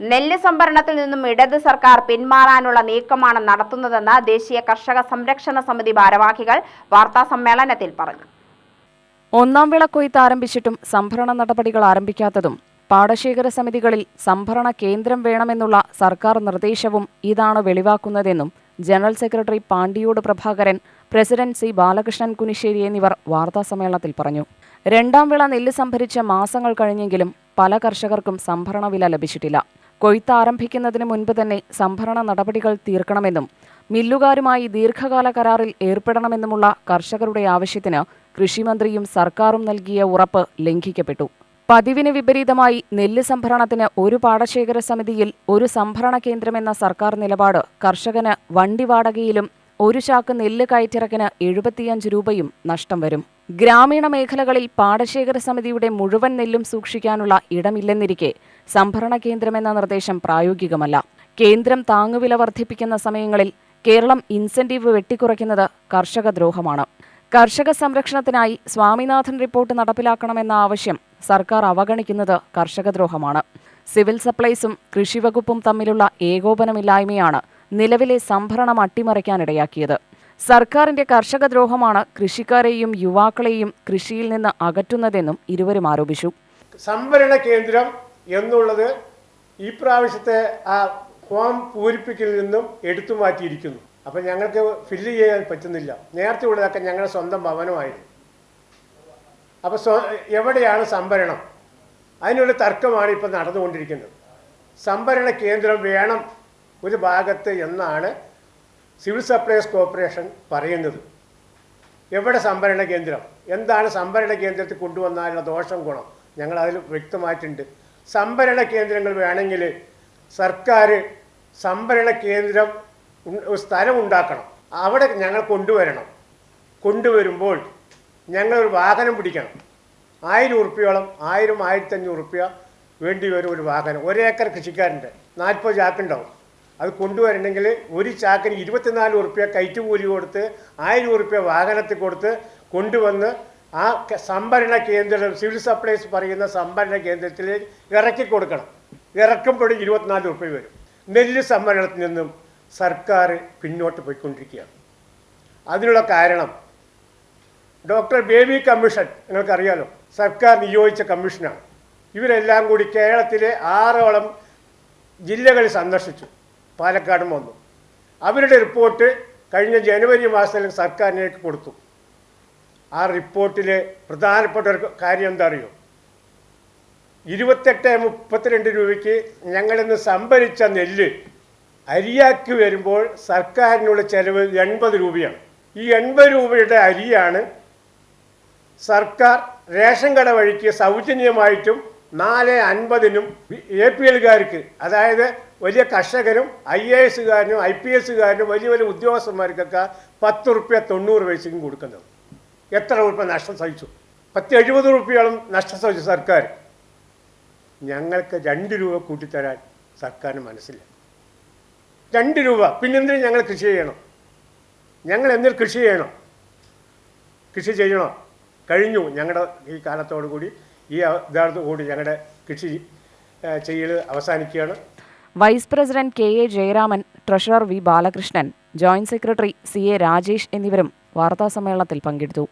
നെല്ല് സംഭരണത്തിൽ നിന്നും ഇടത് സർക്കാർ പിന്മാറാനുള്ള നീക്കമാണ് നടത്തുന്നതെന്ന് ദേശീയ കർഷക സംരക്ഷണ സമിതി ഭാരവാഹികൾ വാർത്താ സമ്മേളനത്തിൽ പറഞ്ഞു. ഒന്നാം വിള കൊയ്ത്ത് ആരംഭിച്ചിട്ടും സംഭരണ നടപടികൾ ആരംഭിക്കാത്തതും പാടശേഖര സമിതികളിൽ സംഭരണ കേന്ദ്രം വേണമെന്നുള്ള സർക്കാർ നിർദ്ദേശവും ഇതാണ് വെളിവാക്കുന്നതെന്നും general secretary Pandiyode Prabhakaran president C Balakrishnan Kunissery എന്നിവർ വാർത്താസമ്മേളനത്തിൽ പറഞ്ഞു. രണ്ടാം വിള നെല്ല് സംഭരിച്ച മാസങ്ങൾ കഴിഞ്ഞെങ്കിലും പല കർഷകർക്കും സംഭരണ വില ലഭിച്ചിട്ടില്ല. കൊയ്ത്ത് ആരംഭിക്കുന്നതിന് മുൻപ് തന്നെ സംഭരണ നടപടികൾ തീർക്കണമെന്നും മില്ലുകാരുമായി ദീർഘകാല കരാറിൽ ഏർപ്പെടണമെന്നുമുള്ള കർഷകരുടെ ആവശ്യത്തിന് കൃഷിമന്ത്രിയും സർക്കാരും നൽകിയ ഉറപ്പ് ലംഘിക്കപ്പെട്ടു. പതിവിന് വിപരീതമായി നെല്ല് സംഭരണത്തിന് ഒരു പാടശേഖര സമിതിയിൽ ഒരു സംഭരണ കേന്ദ്രമെന്ന സർക്കാർ നിലപാട് കർഷകന് വണ്ടി വാടകയിലും ഒരു ചാക്ക് നെല്ല് കയറ്റിറക്കിന് എഴുപത്തിയഞ്ച് രൂപയും നഷ്ടം വരും. ഗ്രാമീണ മേഖലകളിൽ പാടശേഖര സമിതിയുടെ മുഴുവൻ നെല്ലും സൂക്ഷിക്കാനുള്ള ഇടമില്ലെന്നിരിക്കെ സംഭരണ കേന്ദ്രമെന്ന നിർദ്ദേശം പ്രായോഗികമല്ല. കേന്ദ്രം താങ്ങുവില വർദ്ധിപ്പിക്കുന്ന സമയങ്ങളിൽ കേരളം ഇൻസെന്റീവ് വെട്ടിക്കുറയ്ക്കുന്നത് കർഷക ദ്രോഹമാണ്. കർഷക സംരക്ഷണത്തിനായി സ്വാമിനാഥൻ റിപ്പോർട്ട് നടപ്പിലാക്കണമെന്ന ആവശ്യം സർക്കാർ അവഗണിക്കുന്നത് കർഷകദ്രോഹമാണ് സിവിൽ സപ്ലൈസും കൃഷിവകുപ്പും തമ്മിലുള്ള ഏകോപനമില്ലായ്മയാണ് നിലവിലെ സംഭരണം അട്ടിമറിക്കാനിടയാക്കിയത്. സർക്കാരിന്റെ കർഷകദ്രോഹമാണ് കൃഷിക്കാരെയും യുവാക്കളെയും കൃഷിയിൽ നിന്ന് അകറ്റുന്നതെന്നും ഇരുവരും ആരോപിച്ചു. സംഭരണ കേന്ദ്രം എന്നുള്ളത് ഈ പ്രാവശ്യത്തെ ആ ഫോം പൂരിപ്പിക്കലിൽ നിന്നും എടുത്തു മാറ്റിയിരിക്കുന്നു. അപ്പം ഞങ്ങൾക്ക് ഫില്ല് ചെയ്യാൻ പറ്റുന്നില്ല. നേരത്തെ ഉള്ളതൊക്കെ ഞങ്ങളുടെ സ്വന്തം ഭവനമായിരുന്നു. അപ്പോൾ സ്വ എവിടെയാണ് സംഭരണം? അതിനുള്ള തർക്കമാണ് ഇപ്പം നടന്നുകൊണ്ടിരിക്കുന്നത്. സംഭരണ കേന്ദ്രം വേണം ഒരു ഭാഗത്ത് എന്നാണ് സിവിൽ സപ്ലൈസ് കോർപ്പറേഷൻ പറയുന്നത്. എവിടെ സംഭരണ കേന്ദ്രം? എന്താണ് സംഭരണ കേന്ദ്രത്തിൽ കൊണ്ടുവന്നാലുള്ള ദോഷം ഗുണം? ഞങ്ങൾ അതിൽ വ്യക്തമായിട്ടുണ്ട്. സംഭരണ കേന്ദ്രങ്ങൾ വേണമെങ്കിൽ സർക്കാർ സംഭരണ കേന്ദ്രം സ്ഥലം ഉണ്ടാക്കണം. അവിടെ ഞങ്ങൾ കൊണ്ടുവരണം. കൊണ്ടുവരുമ്പോൾ ഞങ്ങളൊരു വാഹനം പിടിക്കണം. ആയിരം ഉറുപ്പ്യോളം ആയിരം ആയിരത്തഞ്ഞൂറ് ഉറുപ്പ്യ വേണ്ടി വരും ഒരു വാഹനം. ഒരേക്കർ കൃഷിക്കാരന്റെ നാൽപ്പത് ചാക്കുണ്ടാവും. അത് കൊണ്ടുവരണമെങ്കിൽ ഒരു ചാക്കിന് ഇരുപത്തിനാല് ഉറുപ്പ്യ കയറ്റുകൂലി കൊടുത്ത് ആയിരം ഉറുപ്പ്യ വാഹനത്തിൽ കൊടുത്ത് കൊണ്ടുവന്ന് ആ സംഭരണ കേന്ദ്രം സിവിൽ സപ്ലൈസ് പറയുന്ന സംഭരണ കേന്ദ്രത്തിൽ ഇറക്കി കൊടുക്കണം. ഇറക്കുമ്പോഴും ഇരുപത്തിനാല് രൂപ വരും. നെല്ല് സംഭരണത്തിൽ നിന്നും സർക്കാർ പിന്നോട്ട് പോയിക്കൊണ്ടിരിക്കുകയാണ്. അതിനുള്ള കാരണം ഡോക്ടർ ബേബി കമ്മീഷൻ നിങ്ങൾക്കറിയാലോ സർക്കാർ നിയോഗിച്ച കമ്മീഷനാണ്. ഇവരെല്ലാം കൂടി കേരളത്തിലെ ആറോളം ജില്ലകളിൽ സന്ദർശിച്ചു. പാലക്കാടും വന്നു. അവരുടെ റിപ്പോർട്ട് കഴിഞ്ഞ ജനുവരി മാസത്തിൽ സർക്കാരിനേക്ക് കൊടുത്തു. ആ റിപ്പോർട്ടിലെ പ്രധാനപ്പെട്ട ഒരു കാര്യം എന്താ അറിയോ ഇരുപത്തെട്ട് മുപ്പത്തിരണ്ട് രൂപയ്ക്ക് ഞങ്ങളിന്ന് സംഭരിച്ച നെല്ല് അരിയാക്കി വരുമ്പോൾ സർക്കാരിനുള്ള ചെലവ് എൺപത് രൂപയാണ്. ഈ എൺപത് രൂപയുടെ അരിയാണ് സർക്കാർ റേഷൻ കട വഴിക്ക് സൗജന്യമായിട്ടും നാല് അൻപതിനും എ പി എൽകാർക്ക് അതായത് വലിയ കർഷകരും ഐ എ എസുകാരനും ഐ പി എസുകാരനും വലിയ വലിയ ഉദ്യോഗസ്ഥന്മാർക്കൊക്കെ പത്ത് റുപ്യ തൊണ്ണൂറ് പൈസയ്ക്കും കൊടുക്കുന്നത്. എത്ര രൂപ നഷ്ടം സഹിച്ചു? പത്ത് എഴുപത് റുപ്യോളം നഷ്ടം സഹിച്ചു സർക്കാർ. ഞങ്ങൾക്ക് രണ്ട് രൂപ കൂട്ടിത്തരാൻ സർക്കാരിന് മനസ്സില്ല. രണ്ട് രൂപ. പിന്നെന്തിനും ഞങ്ങൾ കൃഷി ചെയ്യണം? ഞങ്ങൾ എന്തിനു കൃഷി ചെയ്യണം? കൃഷി ചെയ്യണോ? കഴിഞ്ഞു. ഞങ്ങളുടെ ഈ കാലത്തോടു കൂടി ഈ ഇതോടുകൂടി കൂടി ഞങ്ങളുടെ കൃഷി ചെയ്യൽ അവസാനിക്കുകയാണ്. Vice president K A Jayaraman treasurer V Balakrishnan joint secretary C A Rajesh എന്നിവരും വാർത്താസമ്മേളനത്തിൽ പങ്കെടുത്തു.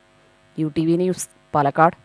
U T V news Palakkad.